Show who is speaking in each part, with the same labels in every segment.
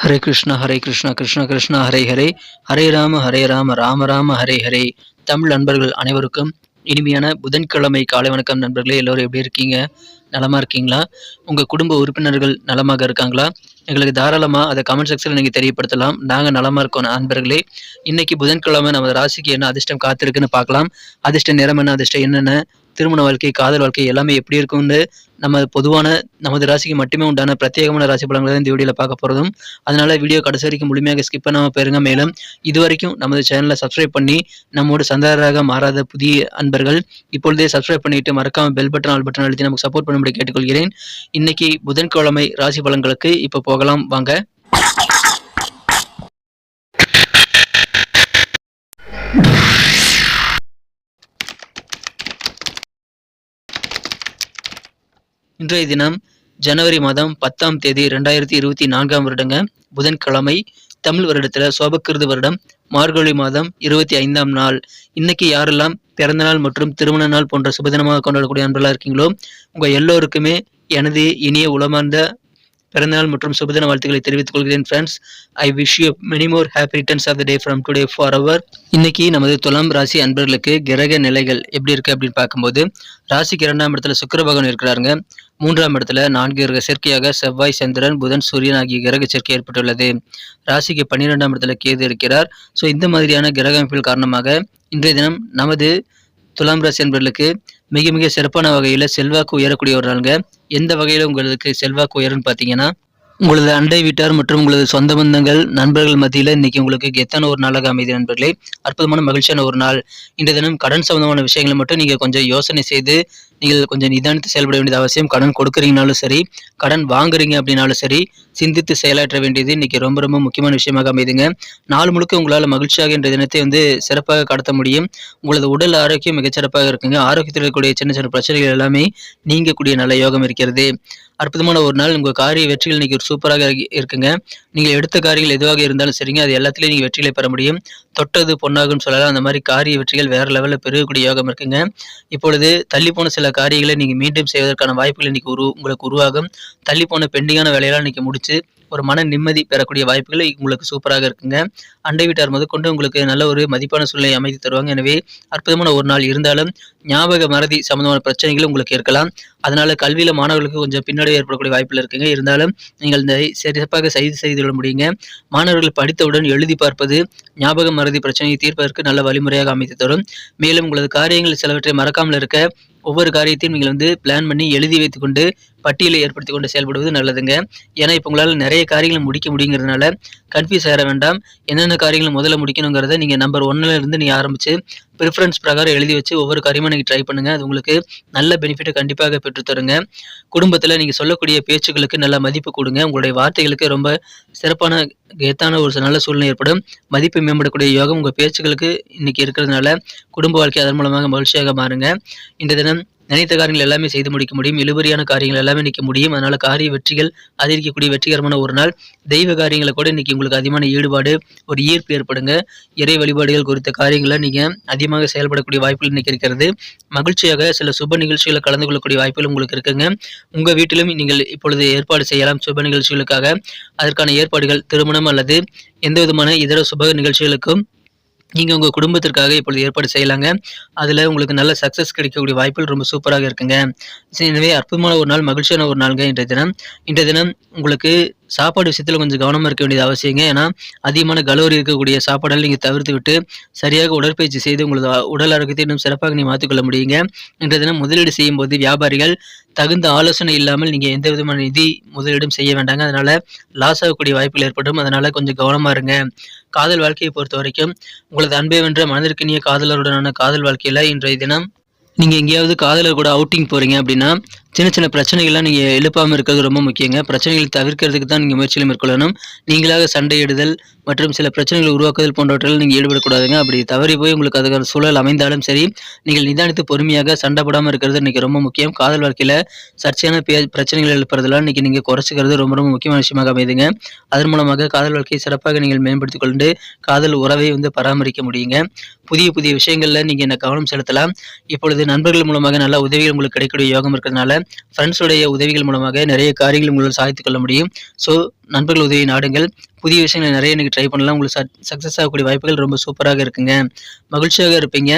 Speaker 1: ஹரே கிருஷ்ணா ஹரே கிருஷ்ணா கிருஷ்ணா கிருஷ்ணா ஹரே ஹரே. ஹரே ராம ஹரே ராம ராம ராம ஹரே ஹரே. தமிழ் நண்பர்கள் அனைவருக்கும் இனிமையான புதன்கிழமை காலை வணக்கம் நண்பர்களே. எல்லோரும் எப்படி இருக்கீங்க? நலமாக இருக்கீங்களா? உங்கள் குடும்ப உறுப்பினர்கள் நலமாக இருக்காங்களா? எங்களுக்கு தாராளமாக அதை கமெண்ட் செக்ஷனில் நீங்கள் தெரியப்படுத்தலாம். நாங்கள் நலமாக இருக்கோம் நண்பர்களே. இன்றைக்கி புதன்கிழமை நம்ம ராசிக்கு என்ன அதிர்ஷ்டம் காத்திருக்குன்னு பார்க்கலாம். அதிர்ஷ்ட நிறம் என்ன அதிர்ஷ்டம் என்னென்ன திருமண வாழ்க்கை காதல் வாழ்க்கை எல்லாமே எப்படி இருக்கும்னு நம்ம பொதுவான நமது ராசிக்கு மட்டுமே உண்டான பிரத்யேகமான ராசி பலன்களை தான் இந்த வீடியோவில் பார்க்க போகிறதும் அதனால் வீடியோ கடைசி வரைக்கும் முழுமையாக ஸ்கிப் பண்ணாமல் போயிருங்க. மேலும் இது வரைக்கும் நமது சேனலை சப்ஸ்கிரைப் பண்ணி நம்மோட சந்தாரராக மாறாத புதிய அன்பர்கள் இப்பொழுதே சப்ஸ்கிரைப் பண்ணிட்டு மறக்காமல் பெல் பட்டன் ஆல் பட்டன் அழுத்தி நமக்கு சப்போர்ட் பண்ணும்படி கேட்டுக்கொள்கிறேன். இன்னைக்கு புதன்கிழமை ராசி பலன்களுக்கு இப்போ போகலாம். வாங்க. இன்றைய தினம் ஜனவரி மாதம் பத்தாம் தேதி ரெண்டாயிரத்தி இருபத்தி நான்காம் வருடங்க. புதன்கிழமை தமிழ் வருடத்தில் சோபக்கிருது வருடம் மார்கழி மாதம் இருபத்தி ஐந்தாம் நாள். இன்னைக்கு யாரெல்லாம் பிறந்த நாள் மற்றும் திருமண நாள் போன்ற சுபதினமாக கொண்டாடக்கூடிய அன்பெல்லாம் இருக்கீங்களோ உங்கள் எல்லோருக்குமே எனது இனிய உளமார்ந்த பிறந்தநாள் மற்றும் சுபதின வாழ்த்துக்களை தெரிவித்துக் கொள்கிறேன் friends I wish you many more happy returns of the day from today for our இன்னைக்கு நமது துலாம் ராசி அன்பர்களுக்கு கிரக நிலைகள் எப்படி இருக்கு அப்படின்னு பார்க்கும்போது ராசிக்கு இரண்டாம் இடத்துல சுக்கர பகவான் இருக்கிறாருங்க. மூன்றாம் இடத்துல நான்கு கிரக சேர்க்கையாக செவ்வாய் சந்திரன் புதன் சூரியன் ஆகிய கிரக சேர்க்கை ஏற்பட்டுள்ளது. ராசிக்கு பன்னிரெண்டாம் இடத்துல கேது இருக்கிறார். ஸோ இந்த மாதிரியான கிரக அமைப்புகள் காரணமாக இன்றைய தினம் நமது துலாம் ராசி அன்பர்களுக்கு மிக மிக சிறப்பான வகையில் செல்வாக்கு உயரக்கூடிய ஒரு நாளுங்க எந்த வகையில் உங்களுக்கு செல்வாக்கு உயரும்னு பார்த்தீங்கன்னா உங்களது அண்டை வீட்டார் மற்றும் உங்களது சொந்த பந்தங்கள் நண்பர்கள் மத்தியில் இன்னைக்கு உங்களுக்கு கெத்தான ஒரு நாளாக அமைதி நண்பர்களே. அற்புதமான மகிழ்ச்சியான ஒரு நாள். இன்றைய தினம் கடன் சம்பந்தமான விஷயங்களை மட்டும் நீங்கள் கொஞ்சம் யோசனை செய்து நீங்கள் கொஞ்சம் நிதானித்து செயல்பட வேண்டியது அவசியம். கடன் கொடுக்குறீங்கனாலும் சரி கடன் வாங்குறீங்க அப்படின்னாலும் சரி சிந்தித்து செயலாற்ற வேண்டியது இன்னைக்கு ரொம்ப ரொம்ப முக்கியமான விஷயமாக அமைதுங்க. நாள் முழுக்க உங்களால் மகிழ்ச்சியாக இன்றைய தினத்தை வந்து சிறப்பாக கடத்த முடியும். உங்களது உடல் ஆரோக்கியம் மிகச்சிறப்பாக இருக்குங்க. ஆரோக்கியத்தில் இருக்கக்கூடிய சின்ன சின்ன பிரச்சனைகள் எல்லாமே நீங்கக்கூடிய நல்ல யோகம் இருக்கிறது. அற்புதமான ஒரு நாள். உங்கள் காரிய வெற்றிகள் இன்னைக்கு ஒரு சூப்பராக இருக்குங்க. நீங்கள் எடுத்த காரியங்கள் எதுவாக இருந்தாலும் சரிங்க. அது எல்லாத்துலேயும் நீங்கள் வெற்றிகளை பெற முடியும். தொட்டது பொன்னாகும்னு சொல்லலாம். அந்த மாதிரி காரிய வெற்றிகள் வேற லெவலில் பெருகக்கூடிய யோகம் இருக்குங்க. இப்பொழுது தள்ளி போன சில காரியங்களை நீங்கள் மீண்டும் செய்வதற்கான வாய்ப்புகள் இன்னைக்கு உரு உங்களுக்கு உருவாகும். தள்ளி போன பெண்டிங்கான வேலையெல்லாம் இன்னைக்கு முடிச்சு ஒரு மன நிம்மதி பெறக்கூடிய வாய்ப்புகள் உங்களுக்கு சூப்பராக இருக்குங்க. அண்டை வீட்டார் முதற்கொண்டு உங்களுக்கு நல்ல ஒரு மதிப்பான சூழ்நிலை அமைத்து தருவாங்க. எனவே அற்புதமான ஒரு நாள் இருந்தாலும் ஞாபக மறதி சம்பந்தமான பிரச்சனைகள் உங்களுக்கு இருக்கலாம். அதனால கல்வியில் மாணவர்களுக்கு கொஞ்சம் பின்னடைவு ஏற்படக்கூடிய வாய்ப்புகள் இருக்குங்க. இருந்தாலும் நீங்கள் இந்த சிறப்பாக செய்து செய்து கொள்ள முடியுங்க. மாணவர்கள் படித்தவுடன் எழுதி பார்ப்பது ஞாபக மறதி பிரச்சனையை தீர்ப்பதற்கு நல்ல வழிமுறையாக அமைத்து தரும். மேலும் உங்களது காரியங்கள் சிலவற்றை மறக்காமல் இருக்க ஒவ்வொரு காரியத்தையும் நீங்கள் வந்து பிளான் பண்ணி எழுதி வைத்துக்கொண்டு பட்டியலை ஏற்படுத்தி கொண்டு செயல்படுவது நல்லதுங்க. ஏன்னா இப்போ உங்களால் நிறைய காரியங்களை முடிக்க முடியுங்கிறதுனால கன்ஃபியூஸ் ஆகிட வேண்டாம். என்னென்ன காரியங்களை முதல்ல முடிக்கணுங்கிறத நீங்கள் நம்பர் ஒன்னுல இருந்து நீங்கள் ஆரம்பித்து ப்ரிஃபரன்ஸ் பிரகாரம் எழுதி வச்சு ஒவ்வொரு காரியமாக நீங்கள் ட்ரை பண்ணுங்கள் அது உங்களுக்கு நல்ல பெனிஃபிட்டை கண்டிப்பாக பெற்றுத்தருங்க. குடும்பத்தில் நீங்கள் சொல்லக்கூடிய பேச்சுக்களுக்கு நல்ல மதிப்பு கொடுங்க. உங்களுடைய வார்த்தைகளுக்கு ரொம்ப சிறப்பான கெத்தான ஒரு நல்ல சூழ்நிலை ஏற்படும். மதிப்பு மேம்படக்கூடிய யோகம் உங்கள் பேச்சுக்களுக்கு இன்னைக்கு இருக்கிறதுனால குடும்ப வாழ்க்கை அதன் மூலமாக மகிழ்ச்சியாக மாறுங்க. இந்த தினம் நினைத்த காரியங்கள் எல்லாமே செய்து முடிக்க முடியும். இழுபறியான காரியங்கள் எல்லாமே நிற்க முடியும். அதனால காரிய வெற்றிகள் அதிகரிக்கக்கூடிய வெற்றிகரமான ஒரு நாள். தெய்வ காரியங்களை கூட இன்னைக்கு உங்களுக்கு அதிகமான ஈடுபாடு ஒரு ஈர்ப்பு ஏற்படுங்க. இறை வழிபாடுகள் குறித்த காரியங்களை நீங்க அதிகமாக செயல்படக்கூடிய வாய்ப்புகள் இன்னைக்கு இருக்கிறது. மகிழ்ச்சியாக சில சுப நிகழ்ச்சிகளை கலந்து கொள்ளக்கூடிய வாய்ப்புகள் உங்களுக்கு இருக்குங்க. உங்க வீட்டிலும் நீங்கள் இப்பொழுது ஏற்பாடு செய்யலாம் சுப நிகழ்ச்சிகளுக்காக. அதற்கான ஏற்பாடுகள் திருமணம் அல்லது எந்த விதமான இதர சுப நிகழ்ச்சிகளுக்கும் நீங்கள் உங்கள் குடும்பத்திற்காக இப்பொழுது ஏற்பாடு செய்யலாங்க. அதில் உங்களுக்கு நல்ல சக்ஸஸ் கிடைக்கக்கூடிய வாய்ப்புகள் ரொம்ப சூப்பராக இருக்குங்க. எனவே அற்புதமான ஒரு நாள் மகிழ்ச்சியான ஒரு நாளுங்க இன்றைய தினம். இன்றைய தினம் உங்களுக்கு சாப்பாடு விஷயத்தில் கொஞ்சம் கவனமாக இருக்க வேண்டியது அவசியங்க. ஏன்னா அதிகமான கலோரி இருக்கக்கூடிய சாப்பாடெல்லாம் நீங்கள் தவிர்த்து விட்டு சரியாக உடற்பயிற்சி செய்து உங்களது உடல் ஆரோக்கியத்தை இன்னும் சிறப்பாக நீங்கள் மாற்றிக்கொள்ள முடியுங்க இன்றைய தினம் முதலீடு செய்யும் போது வியாபாரிகள் தகுந்த ஆலோசனை இல்லாமல் நீங்கள் எந்த விதமான நிதி முதலீடும் செய்ய வேண்டாங்க. அதனால் லாஸ் ஆகக்கூடிய வாய்ப்புகள் ஏற்படும். அதனால் கொஞ்சம் கவனமாக இருங்க. காதல் வாழ்க்கையை பொறுத்த வரைக்கும் உங்களது அன்பை வென்ற மனதிற்கினிய காதலருடனான காதல் வாழ்க்கையில் இன்றைய தினம் நீங்கள் எங்கேயாவது காதலர் கூட அவுட்டிங் போகிறீங்க அப்படின்னா சின்ன சின்ன பிரச்சனைகள்லாம் நீங்கள் எழுப்பாமல் இருக்கிறது ரொம்ப முக்கியங்க. பிரச்சனைகளை தவிர்க்கிறதுக்கு தான் நீங்கள் முயற்சிகளை மேற்கொள்ளணும். நீங்களாக சண்டையிடுதல் மற்றும் சில பிரச்சனைகளை உருவாக்குதல் போன்றவற்றில் நீங்கள் ஈடுபடக்கூடாதுங்க அப்படி தவறி போய் உங்களுக்கு அதுக்கான சூழல் அமைந்தாலும் சரி நீங்கள் நிதானித்து பொறுமையாக சண்டை இருக்கிறது இன்றைக்கி ரொம்ப முக்கியம். காதல் வாழ்க்கையில் சர்ச்சையான பே- பிரச்சனைகள் எழுப்புறதெல்லாம் இன்றைக்கி நீங்கள் குறைச்சிக்கிறது ரொம்ப ரொம்ப முக்கியமான விஷயமாக அமைதுங்க அதன் மூலமாக காதல் வாழ்க்கையை சிறப்பாக நீங்கள் மேம்படுத்திக் கொண்டு காதல் உறவை வந்து பராமரிக்க முடியுங்க. புதிய புதிய விஷயங்களில் நீங்கள் என்ன கவனம் செலுத்தலாம். இப்பொழுது நண்பர்கள் மூலமாக நல்ல உதவிகள் உங்களுக்கு கிடைக்கக்கூடிய யோகம் இருக்கிறதுனால ஃப்ரெண்ட்ஸுடைய உதவிகள் மூலமாக நிறைய காரியங்கள் உங்களால் சாதித்துக் கொள்ள முடியும். ஸோ நண்பர்கள் உதவி நாடுங்கள். புதிய விஷயங்களை நிறைய நீங்கள் ட்ரை பண்ணலாம். உங்களுக்கு சக்ஸஸ் ஆகக்கூடிய வாய்ப்புகள் ரொம்ப சூப்பராக இருக்குங்க. மகிழ்ச்சியாக இருப்பீங்க.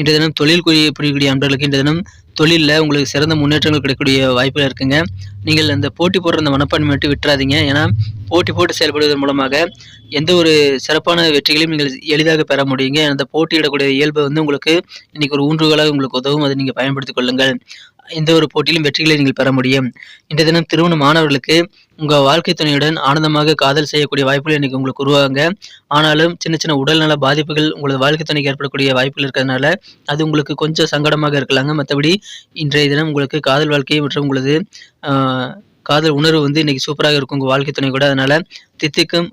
Speaker 1: இன்றைய தினம் தொழில் புரியக்கூடிய நண்பர்களுக்கு இன்றைய தினம் தொழிலில் உங்களுக்கு சிறந்த முன்னேற்றங்கள் கிடைக்கக்கூடிய வாய்ப்புகள் இருக்குங்க. நீங்கள் அந்த போட்டி போடுற அந்த மனப்பான்மை மட்டும் விட்டுறாதீங்க. ஏன்னா போட்டி போட்டு செயல்படுவதன் மூலமாக எந்த ஒரு சிறப்பான வெற்றிகளையும் நீங்கள் எளிதாக பெற முடியுங்க. அந்த போட்டியிடக்கூடிய இயல்பு வந்து உங்களுக்கு இன்றைக்கி ஒரு ஊன்றுகோலாக உங்களுக்கு உதவும். அதை நீங்கள் பயன்படுத்திக் கொள்ளுங்கள். எந்த ஒரு போட்டியிலும் வெற்றிகளை நீங்கள் பெற முடியும். இன்றைய தினம் திருமண மாணவர்களுக்கு உங்கள் வாழ்க்கை துணையுடன் ஆனந்தமாக காதல் செய்யக்கூடிய வாய்ப்புகள் இன்றைக்கி உங்களுக்கு உருவாங்க ஆனாலும் சின்ன சின்ன உடல்நல பாதிப்புகள் உங்களது வாழ்க்கை துணைக்கு ஏற்படக்கூடிய வாய்ப்புகள் இருக்கிறதுனால அது உங்களுக்கு கொஞ்சம் சங்கடமாக இருக்கலாங்க. மற்றபடி இன்றைய தினம் உங்களுக்கு காதல் வாழ்க்கை மற்றும் உங்களது காதல் உணர்வு வந்து இன்றைக்கி சூப்பராக இருக்கும் உங்கள் வாழ்க்கை துணை கூட. அதனால் தித்திக்கும்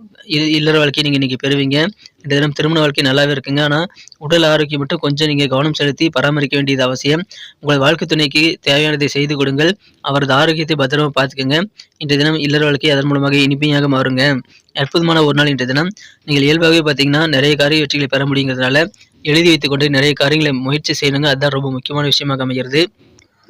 Speaker 1: இல்லற வாழ்க்கையை நீங்கள் இன்றைக்கி பெறுவீங்க. இந்த தினம் திருமண வாழ்க்கை நல்லாவே இருக்குங்க. ஆனால் உடல் ஆரோக்கியம் மட்டும் கொஞ்சம் நீங்கள் கவனம் செலுத்தி பராமரிக்க வேண்டியது அவசியம். உங்கள் வாழ்க்கை துணைக்கு தேவையானதை செய்து கொடுங்கள். அவரது ஆரோக்கியத்தை பத்திரமா பார்த்துக்கோங்க. இன்றைய தினம் இல்லற வாழ்க்கை அதன் மூலமாக இனிமையாக மாறுங்க. அற்புதமான ஒரு நாள் இன்றைய தினம். நீங்கள் இயல்பாகவே பார்த்தீங்கன்னா நிறைய காரிய வெற்றிகளை பெற முடியுங்கிறதுனால எழுதி வைத்துக்கொண்டு நிறைய காரியங்களை முயற்சி செய்யணுங்க அதுதான் ரொம்ப முக்கியமான விஷயமாக அமைகிறது.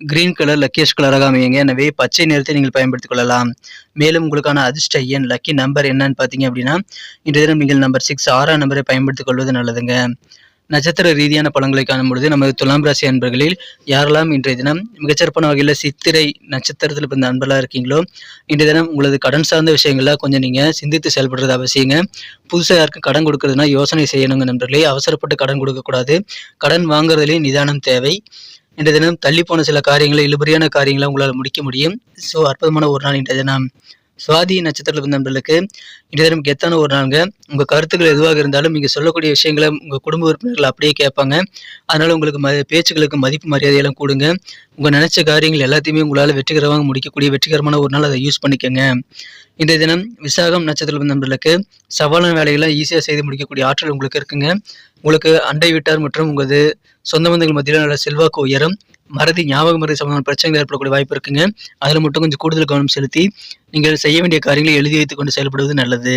Speaker 1: கிரீன் கலர் லக்கியஸ்ட் கலராக அமையுங்க. எனவே பச்சை நிறத்தை நீங்கள் பயன்படுத்திக் கொள்ளலாம். மேலும் உங்களுக்கான அதிர்ஷ்ட எண் லக்கி நம்பர் என்னன்னு பார்த்தீங்க அப்படின்னா இன்றைய தினம் நீங்கள் நம்பர் சிக்ஸ் ஆறாம் நம்பரை பயன்படுத்திக் கொள்வது நல்லதுங்க. நட்சத்திர ரீதியான பழங்களை காணும் பொழுது நமது துலாம் ராசி அன்பர்களில் யாரெல்லாம் இன்றைய தினம் மிகச்சிறப்பான வகையில் சித்திரை நட்சத்திரத்தில் பிறந்த அன்பர்களாக இருக்கீங்களோ இன்றைய தினம் உங்களது கடன் சார்ந்த விஷயங்கள்ல கொஞ்சம் நீங்கள் சிந்தித்து செயல்படுறது அவசியங்க. புதுசாக யாருக்கும் கடன் கொடுக்கறதுனா யோசனை செய்யணுங்க நண்பர்களே. அவசரப்பட்டு கடன் கொடுக்கக்கூடாது. கடன் வாங்குறதுலேயே நிதானம் தேவை. இன்றைய தினம் தள்ளி போன சில காரியங்களை இழுபறியான காரியங்களை உங்களால் முடிக்க முடியும். ஸோ அற்புதமான ஒரு நாள் இன்றைய தினம். சுவாதி நட்சத்திரத்தில் நண்பர்களுக்கு இன்றைய தினம் கெத்தான ஒரு நாளுங்க. உங்கள் கருத்துக்கள் எதுவாக இருந்தாலும் நீங்கள் சொல்லக்கூடிய விஷயங்களை உங்கள் குடும்ப உறுப்பினர்கள் அப்படியே கேட்பாங்க. அதனால் உங்களுக்கு ம பேச்சுகளுக்கு மதிப்பு மரியாதையெல்லாம் கொடுங்க. உங்கள் நினச்ச காரியங்கள் எல்லாத்தையுமே உங்களால் வெற்றிகரமாக முடிக்கக்கூடிய வெற்றிகரமான ஒரு நாள் அதை யூஸ் பண்ணிக்கோங்க. இன்றைய தினம் விசாகம் நட்சத்திரம் நண்பர்களுக்கு சவாலான வேலைகளை ஈஸியாக செய்து முடிக்கக்கூடிய ஆற்றல் உங்களுக்கு இருக்குங்க. உங்களுக்கு அண்டை வீட்டார் மற்றும் உங்களது சொந்த பந்தங்கள் மத்தியில் நல்ல செல்வாக்கு உயரும். மறதி ஞாபக மறதி சம்பந்தமான பிரச்சனைகள் ஏற்படக்கூடிய வாய்ப்பு இருக்குங்க. அதில் மட்டும் கொஞ்சம் கூடுதல் கவனம் செலுத்தி நீங்கள் செய்ய வேண்டிய காரியங்களை எழுதி வைத்துக்கொண்டு செயல்படுவது நல்லது.